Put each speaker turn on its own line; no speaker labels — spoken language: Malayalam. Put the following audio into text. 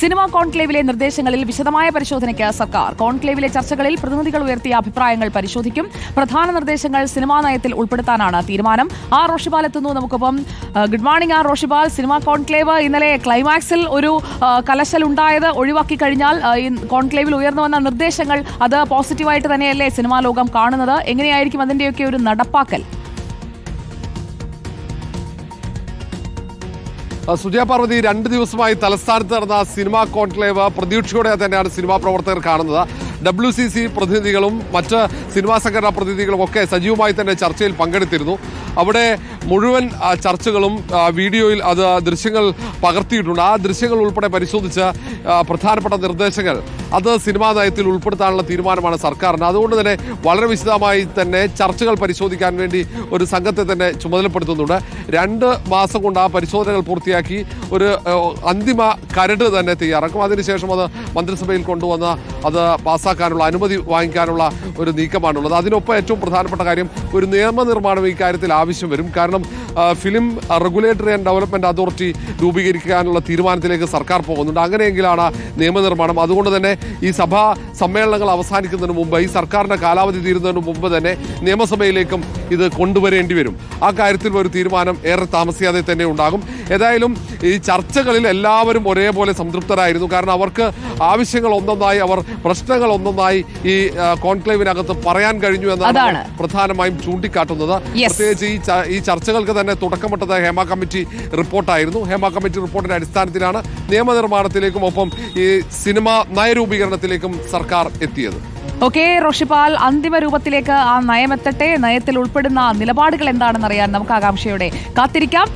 സിനിമാ കോൺക്ലേവിലെ നിർദ്ദേശങ്ങളിൽ വിശദമായ പരിശോധനയ്ക്ക് സർക്കാർ. കോൺക്ലേവിലെ ചർച്ചകളിൽ പ്രതിനിധികൾ ഉയർത്തിയ അഭിപ്രായങ്ങൾ പരിശോധിക്കും. പ്രധാന നിർദ്ദേശങ്ങൾ സിനിമാ നയത്തിൽ ഉൾപ്പെടുത്താനാണ് തീരുമാനം. ആർ റോഷിപാൽ എത്തുന്നു. നമുക്കൊപ്പം good morning R Roshipal cinema conclave ഇന്നലെ ക്ലൈമാക്സിൽ ഒരു കലശൽ ഉണ്ടായത് ഒഴിവാക്കി കഴിഞ്ഞാൽ ഈ കോൺക്ലേവിൽ ഉയർന്നു വന്ന നിർദ്ദേശങ്ങൾ അത് പോസിറ്റീവായിട്ട് തന്നെയല്ലേ സിനിമാ ലോകം കാണുന്നത്? എങ്ങനെയായിരിക്കും അതിന്റെയൊക്കെ ഒരു നടപ്പാക്കൽ?
സുജയ പാർവതി രണ്ട് ദിവസമായി തലസ്ഥാനത്ത് നടന്ന സിനിമാ കോൺക്ലേവ് പ്രതീക്ഷയോടെ തന്നെയാണ് സിനിമാ പ്രവർത്തകർ കാണുന്നത്. ഡബ്ല്യു സി സി പ്രതിനിധികളും മറ്റ് സിനിമാ സംഘടനാ പ്രതിനിധികളും ഒക്കെ സജീവമായി തന്നെ ചർച്ചയിൽ പങ്കെടുത്തിരുന്നു. അവിടെ മുഴുവൻ ചർച്ചകളും വീഡിയോയിൽ അത് ദൃശ്യങ്ങൾ പകർത്തിയിട്ടുണ്ട്. ആ ദൃശ്യങ്ങൾ ഉൾപ്പെടെ പരിശോധിച്ച് പ്രധാനപ്പെട്ട നിർദ്ദേശങ്ങൾ അത് സിനിമാ നയത്തിൽ ഉൾപ്പെടുത്താനുള്ള തീരുമാനമാണ് സർക്കാരിന്. അതുകൊണ്ട് തന്നെ വളരെ വിശദമായി തന്നെ ചർച്ചകൾ പരിശോധിക്കാൻ വേണ്ടി ഒരു സംഘത്തെ തന്നെ ചുമതലപ്പെടുത്തുന്നുണ്ട്. രണ്ട് മാസം കൊണ്ട് ആ പരിശോധനകൾ പൂർത്തിയാക്കി ഒരു അന്തിമ കരട് തന്നെ തയ്യാറാക്കും. അതിനുശേഷം അത് മന്ത്രിസഭയിൽ കൊണ്ടുവന്ന് അത് പാസ്സാക്കാനുള്ള അനുമതി വാങ്ങിക്കാനുള്ള ഒരു നീക്കമാണുള്ളത്. അതിനൊപ്പം ഏറ്റവും പ്രധാനപ്പെട്ട കാര്യം ഒരു നിയമനിർമ്മാണം കാര്യത്തിൽ ആവശ്യം വരും. കാരണം film regulatory and development authority രൂപീകരിക്കാനുള്ള തീരുമാനത്തിലേക്ക് സർക്കാർ പോകുന്നുണ്ട്. അങ്ങനെയെങ്കിലാണ് നിയമനിർമ്മാണം. അതുകൊണ്ട് തന്നെ ഈ സഭാ സമ്മേളനങ്ങൾ അവസാനിക്കുന്നതിന് മുമ്പ് ഈ സർക്കാരിന്റെ കാലാവധി തീരുന്നതിന് മുമ്പ് തന്നെ നിയമസഭയിലേക്കും ഇത് കൊണ്ടുവരേണ്ടി വരും. ആ കാര്യത്തിൽ ഒരു തീരുമാനം ഏറെ താമസിയാതെ തന്നെ ഉണ്ടാകും. ഏതായാലും ഈ ചർച്ചകളിൽ എല്ലാവരും ഒരേപോലെ സംതൃപ്തരായിരുന്നു. കാരണം അവർക്ക് ആവശ്യങ്ങൾ ഒന്നൊന്നായി അവർ പ്രശ്നങ്ങൾ ഒന്നൊന്നായി ഈ കോൺക്ലേവിനകത്ത് പറയാൻ കഴിഞ്ഞു എന്നാണ് പ്രധാനമായും ചൂണ്ടിക്കാട്ടുന്നത്. പ്രത്യേകിച്ച് ഈ ഈ ചർച്ചകൾക്ക് തന്നെ തുടക്കമിട്ടത് ഹേമ കമ്മിറ്റി റിപ്പോർട്ടായിരുന്നു. ഹേമ കമ്മിറ്റി റിപ്പോർട്ടിന്റെ അടിസ്ഥാനത്തിലാണ് നിയമനിർമ്മാണത്തിലേക്കും ഒപ്പം ഈ സിനിമ നയരൂപീകരണത്തിലേക്കും സർക്കാർ എത്തിയത്.
ഓക്കെ റോഷിപാൽ അന്തിമ രൂപത്തിലേക്ക് ആ നയമെത്തട്ടെ. നയത്തിൽ ഉൾപ്പെടുന്ന നിലപാടുകൾ എന്താണെന്ന് അറിയാൻ നമുക്ക് ആകാംക്ഷയോടെ കാത്തിരിക്കാം.